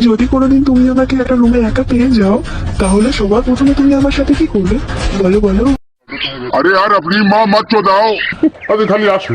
যদি কোনোদিন তুমি আমাকে একটা রুমে একা পেয়ে যাও তাহলে সবার প্রথমে তুমি আমার সাথে কি করবে? বলো বলো। আরে আর আপনি মা মাত্র দাও। আমি খালি আসো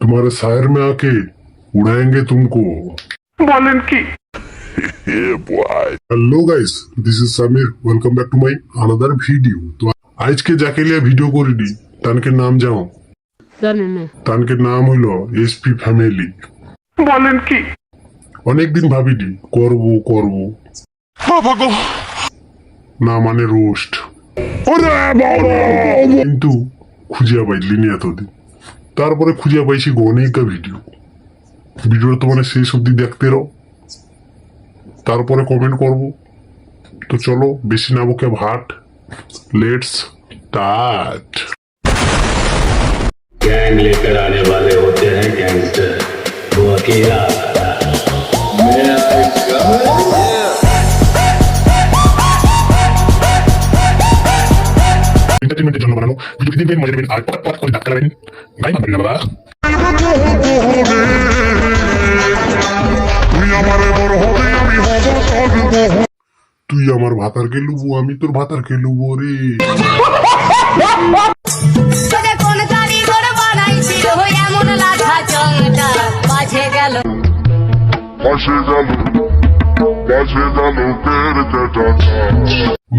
तुम्हारे शायर में आके उड़ाएंगे तुमको বলেন কি hello guys this is Sameer welcome back to my another video तो आज के जाके लिए वीडियो করিনি তানকে নাম যাও জানি না তানকে নাম হইলো এসপি ফ্যামিলি বলেন কি অনেকদিন ভাবিনি করব করব বাবা গো না মানে রোস্ট কিন্তু খুঁজিয়া পাইলি নি এতদিন তারপরে খুঁজিয়া পাইছি অনেকটা ভিডিও ভিডিওটা তো মানে শেষ অব্দি দেখতে রো তারপরে কমেন্ট করব তো চলো বেশি না বকে ভাট লেটস স্টার্ট गैंग लेकर आने वाले होते हैं गैंगस्टर वो अकेला মজা নেবেন আর পট পট করে গাই মারবেন না বাবা। তুই আমার ভাতারকে লুবো আমি তোর ভাতারকে লুবো রে। তোকে কোন কারিগর বানাইছিল এমন লাঠা চংটা বাজে গেল। পাশে গেল পাশে গেল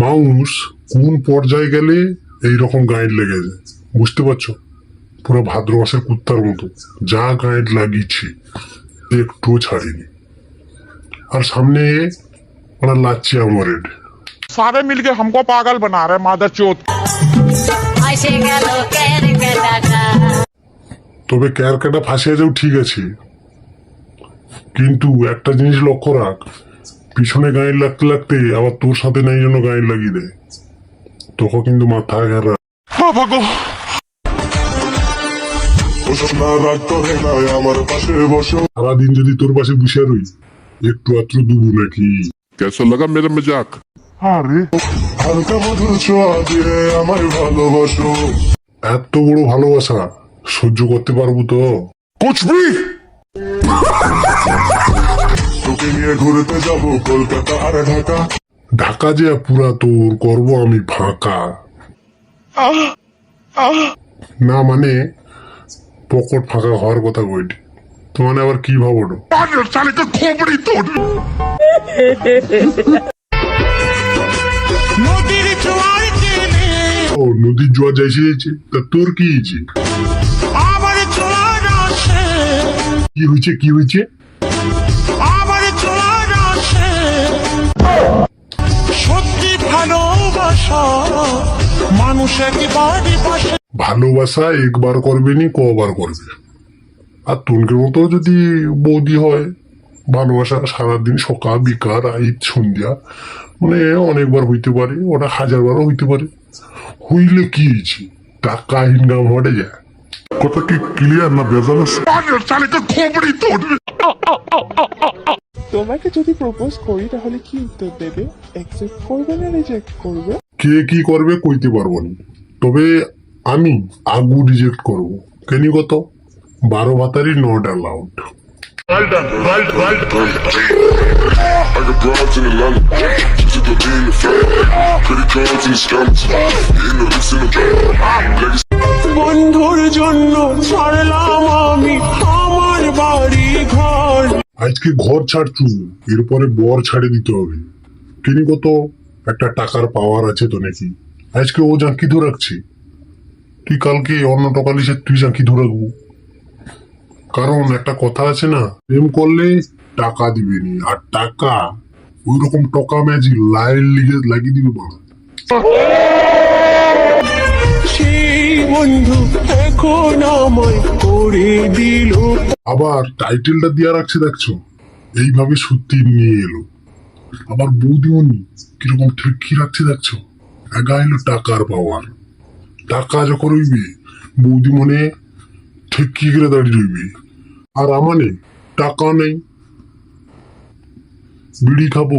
মাউস কোন পর্যায়ে গেলে এই রকম গাইড লেগে যায় বুঝতে পারছো পুরো ভাদ্র মাসের কুত্তার মতো যা গাইড লাগিয়েছি একটুও ছাড়িনি আর সামনে ওরা লাচ্ছি আমার सारे मिलके हमको पागल बना रहे मादर चोत আসে গেল কের কেটাটা তবে ক্যারকাটা ফাঁসিয়ে যাও ঠিক আছে কিন্তু একটা জিনিস লক্ষ্য রাখ পিছনে গাইড লাগতে লাগতে আবার তোর সাথে নাই জন্য গাইড লাগিয়ে দেয় এত বড় ভালোবাসা সহ্য করতে পারব তো? তোকে নিয়ে ঘুরতে যাব কলকাতা আর ঢাকা। ঢাকা যে পুরা তোর করব আমি ফাঁকা। না মানে পকট ফাঁকা হওয়ার কথা কইটি তো মানে আবার কি ভাবো? খোপড়ি তোর। ও নদীর জোয়া যাইছে তা তোর কি হয়েছে? কি হয়েছে কি হয়েছে? আবার ভালোবাসা একবার করবে নি কবার করবে। আর তুনকের মতো যদি বৌদি হয় ভালোবাসা সারাদিন সকাল বিকাল রাত সন্ধ্যা মানে অনেকবার হইতে পারে ওটা হাজারবারও হইতে পারে। হইলে কি হয়েছে? টাকা ইনকাম হটে যায়। কথা কি ক্লিয়ার না বেজাল আছে? খবরই তোমাকে যদি প্রপোজ করি তাহলে কি উত্তর দেবে? অ্যাকসেপ্ট করবে না রিজেক্ট করবে? কে কি করবে কইতে পারব না। তবে আমি আগু রিজেক্ট করব। কেন কত? বারো ভাতারি not allowed I got broads in in the cards. The in the. বন্ধুর জন্য ছাড়লাম আমি আমার বাড়ি ঘর আজকে ঘর ছাড়ছু এরপরে বর ছাড়ে দিতে হবে। কিনি কত একটা টাকার পাওয়ার আছে তো নাকি? আজকে ও জাঁকি ধরে রাখছে। তুই কালকে অন্য টকালিসে তুই জাঁকি ধরে রাখব? কারণ একটা কথা আছে না, প্রেম করলে টাকা দিবেনি আর টাকা ওই রকম টকা ম্যাজি লাইন লিগে লাগিয়ে দিবে সেই বন্ধু, এখন আমায় করে দিল। আবার টাইটেলটা দিয়া রাখছে, দেখছ? এইভাবে সত্যি নিয়ে এলো। আবার বৌদিমণি কীরকম ঠিক কি রাখছে, দেখছ? একা এলো টাকার পাওয়ার। টাকা যখন রইবে বৌদি মনে ঠিক কি করে দাঁড়িয়ে রইবে। আর আমানে টাকা নেই। বিড়ি খাব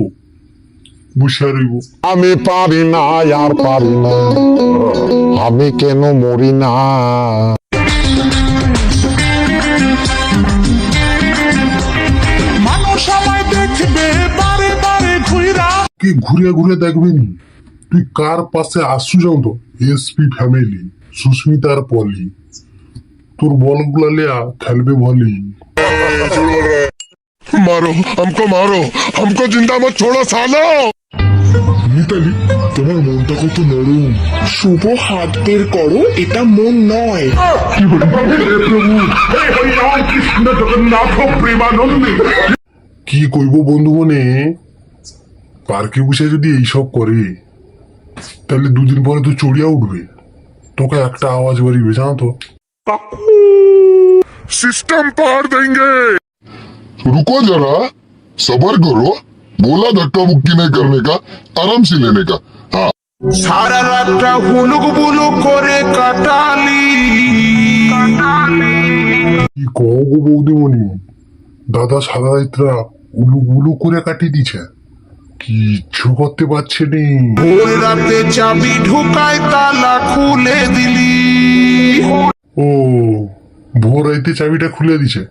বসে রইব আমি পারি না আর পারি না আমি কেন মরি না মানুষ আমায় দেখবে বারে বারে ঘুরা কে ঘুরে ঘুরে দেখবেনি তুই কার পাশে আসছু যাও তো এসপি ফ্যামিলি সুস্মিতার পলি তোর বলগুলা লেয়া খেলবে ভলি মারো हमको मारो हमको जिंदा मत छोड़ो सालो মিতালি তোমার মনটা কত নরম। শুভ হাত বের করো এটা মন নয়। কি কইব বন্ধু মনে? পার্কে বসে যদি এইসব করে? তাহলে দুদিন পরে তো চড়িয়া উঠবে। তোকে একটা আওয়াজ বাড়িবে জানো তো। সিস্টেম পার দেঙ্গে রুকো যারা সবার করো। बोला धक्का मुक्की नहीं करने का आराम से लेने का हाँ সারা রাতটা হুলুক বুলুক করে কাটালি কি কও গো বৌদিমণি দাদা সারা রাত্রা উলু উলু করে কাটিয়ে দিছে কিচ্ছু করতে পারছে নি ভোর রাতে চাবি ঢুকায় তালা খুলে দিলি ও ভোর রাইতে চাবিটা খুলে দিছে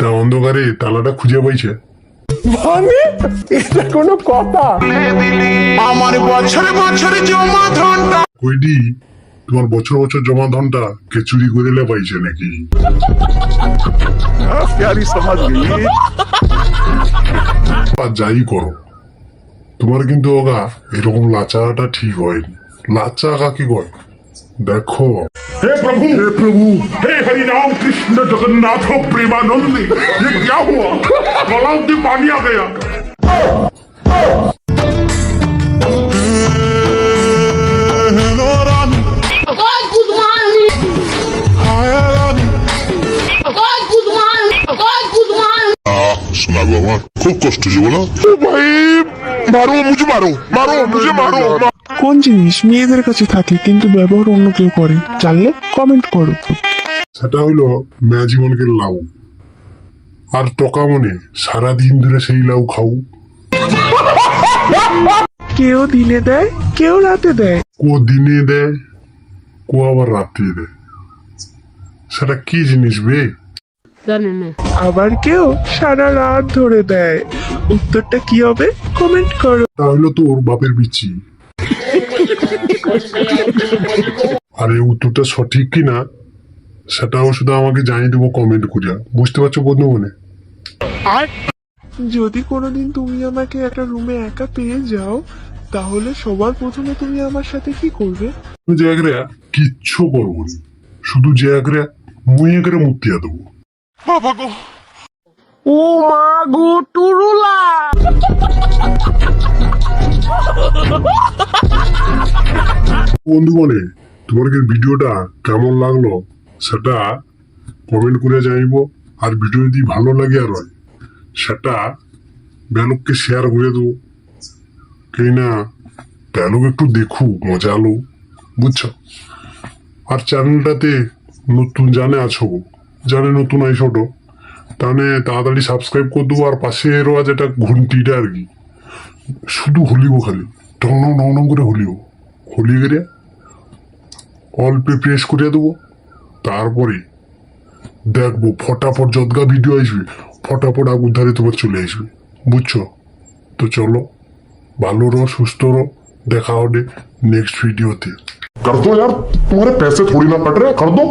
তা অন্ধকারে তালাটা খুঁজে পাইছে আমার বছর বছর জমা ধনটা। কইডি তোমার বছর বছর জমা ধনটা কে চুরি করে লে পাইছে নাকি আর যাই করো। তোমার কিন্তু ওগা এরকম লাচাটা ঠিক হয়নি। লাচা কাকে কয়? देखो। हे प्रभु! हे प्रभु! हे हरि हरिनाम कृष्ण जगन्नाथ हो प्रेमानंद। ये क्या हुआ? गला में पानी आ गया। खूब कष्ट जी बोला। भाई मारो मुझे मारो। मारो मुझे मारो। কোন জিনিস মেয়েদের কাছে থাকে কিন্তু ব্যবহার অন্য কেউ করে জানলে কমেন্ট করো। সেটা হলো ম্যাজিমনকে লাউ। আর টকা মনে সারাদিন ধরে সেই লাউ খাও। কেউ দিনে দেয় কেউ রাতে দেয়। কো দিনে দেয় কো আবার রাতে দেয়। সেটা কি জিনিস বে? আবার কেউ সারা রাত ধরে দেয়। উত্তরটা কি হবে? কমেন্ট করো। তা হইল তোর বাপের বিচি। আর এই উত্তরটা সঠিক কিনা সেটাও শুধু আমাকে জানিয়ে দেবো কমেন্ট করিয়া। বুঝতে পারছ বন্ধু মনে যদি কোনোদিন তুমি আমাকে একটা রুমে একা পেয়ে যাও তাহলে সবার প্রথমে তুমি আমার সাথে কি করবে? যে কিচ্ছু করব না। শুধু যে একরে মুই একরে মুতিয়া দেবো। বন্ধু মনে তোমার কি ভিডিওটা কেমন লাগল সেটা কমেন্ট করে জানিব আর ভিডিও যদি ভালো লাগে আর হয়, সেটা ব্যালককে শেয়ার করে দেবো। কেই না ব্যালক একটু দেখু, মজা আলো বুঝছ? আর চ্যানেলটাতে নতুন জানে আছো, জানে নতুন আই ছোট তাহলে তাড়াতাড়ি সাবস্ক্রাইব করে দেবো আর পাশে এরও আছে একটা ঘন্টিটা আর কি। শুধু হলিব খালি টং টং টং টং করে হলিব হলি গেলে অল্পে প্রেস করে দেবো তারপরে দেখবো ফটাফট যদগা ভিডিও আসবে ফটাফট আগুন ধারে তোমার চলে আসবে বুঝছো তো চলো ভালো রো সুস্থ রো দেখা হবে নেক্সট ভিডিওতে कर दो यार तुम्हारे पैसे थोड़ी ना कट रहे कर दो